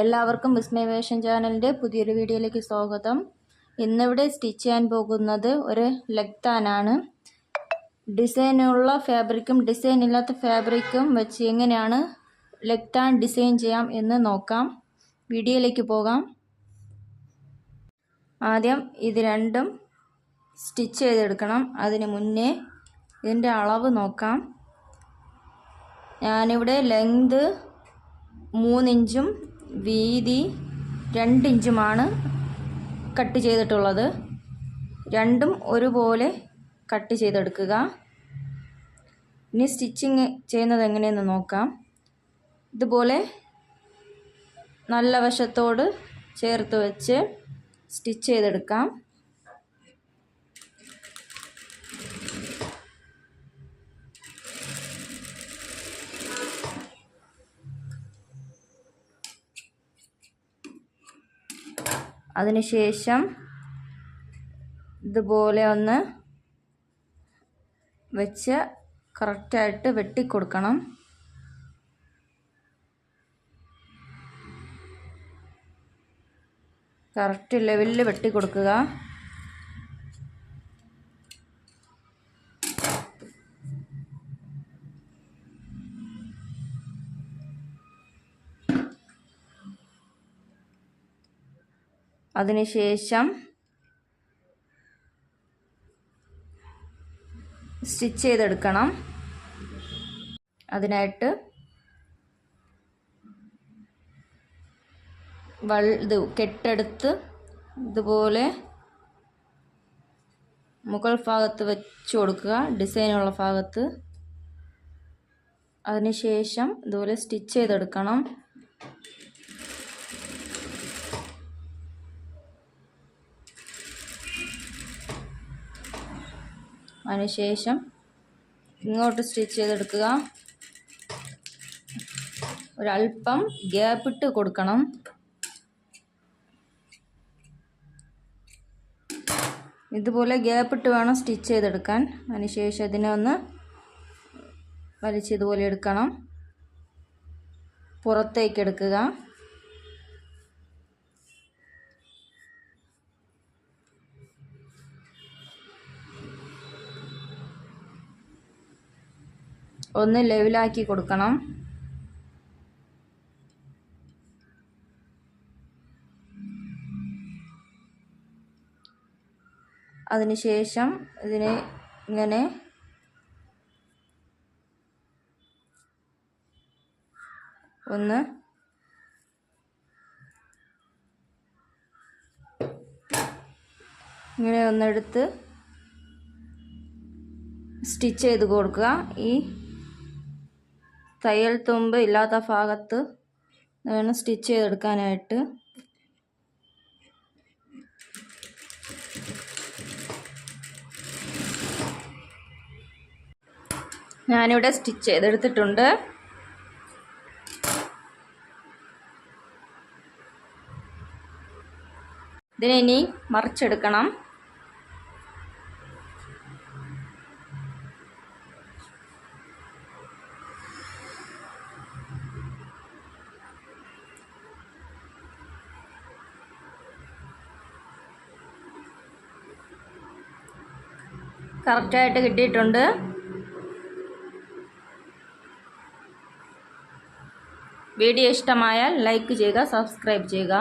എല്ലാവർക്കും വിസ്മയവേഷൻ ചാനലിന്റെ പുതിയൊരു വീഡിയോയിലേക്ക് സ്വാഗതം. ഇന്നിവിടെ സ്റ്റിച്ച് ചെയ്യാൻ പോകുന്നത് ഒരു ലെഗ്താനാണ് ഡിസൈനുള്ള ഫാബ്രിക്കും ഡിസൈൻ ഇല്ലാത്ത ഫാബ്രിക്കും വെച്ച് എങ്ങനെയാണ് ലെഗ്താൻ ഡിസൈൻ ചെയ്യാം എന്ന് നോക്കാം. വീഡിയോയിലേക്ക് പോകാം. ആദ്യം ഇത് രണ്ടും സ്റ്റിച്ച് ചെയ്തെടുക്കണം. അതിന് മുന്നേ ഇതിന്റെ അളവ് നോക്കാം. ഞാനിവിടെ ലെങ്ത് മൂന്നിഞ്ചും വീതി രണ്ടിഞ്ചുമാണ് കട്ട് ചെയ്തിട്ടുള്ളത്. രണ്ടും ഒരുപോലെ കട്ട് ചെയ്തെടുക്കുക. ഇനി സ്റ്റിച്ചിങ് ചെയ്യുന്നത് എങ്ങനെയെന്ന് നോക്കാം. ഇതുപോലെ നല്ല വശത്തോട് ചേർത്ത് വെച്ച് സ്റ്റിച്ച് ചെയ്തെടുക്കാം. അതിനുശേഷം ഇതുപോലെ ഒന്ന് വെച്ച് കറക്റ്റായിട്ട് വെട്ടിക്കൊടുക്കണം. കറക്റ്റ് ലെവലിൽ വെട്ടിക്കൊടുക്കുക. അതിനുശേഷം സ്റ്റിച്ച് ചെയ്തെടുക്കണം. അതിനായിട്ട് വൾ ഇത് കെട്ടെടുത്ത് ഇതുപോലെ മുകൾ ഭാഗത്ത് വെച്ച് കൊടുക്കുക. ഡിസൈനുള്ള ഭാഗത്ത്. അതിനുശേഷം ഇതുപോലെ സ്റ്റിച്ച് ചെയ്തെടുക്കണം. അതിനുശേഷം ഇങ്ങോട്ട് സ്റ്റിച്ച് ചെയ്തെടുക്കുക. ഒരല്പം ഗ്യാപ്പിട്ട് കൊടുക്കണം. ഇതുപോലെ ഗ്യാപ്പിട്ട് വേണം സ്റ്റിച്ച് ചെയ്തെടുക്കാൻ. അതിനുശേഷം ഇതിനെ ഒന്ന് വലിച്ച് ഇതുപോലെ എടുക്കണം. പുറത്തേക്ക് എടുക്കുക. ഒന്ന് ലെവലാക്കി കൊടുക്കണം. അതിനുശേഷം ഇതിനെ ഇങ്ങനെ ഒന്ന് ഇങ്ങനെ ഒന്നെടുത്ത് സ്റ്റിച്ച് ചെയ്ത് കൊടുക്കുക. ഈ തയ്യൽ തുമ്പ് ഇല്ലാത്ത ഭാഗത്ത് വേണം സ്റ്റിച്ച് ചെയ്തെടുക്കാനായിട്ട്. ഞാനിവിടെ സ്റ്റിച്ച് ചെയ്തെടുത്തിട്ടുണ്ട്. ഇതിനെ ഇനി മറിച്ചെടുക്കണം. കറക്റ്റായിട്ട് കിട്ടിയിട്ടുണ്ട്. വീഡിയോ ഇഷ്ടമായാൽ ലൈക്ക് ചെയ്യുക സബ്സ്ക്രൈബ് ചെയ്യുക.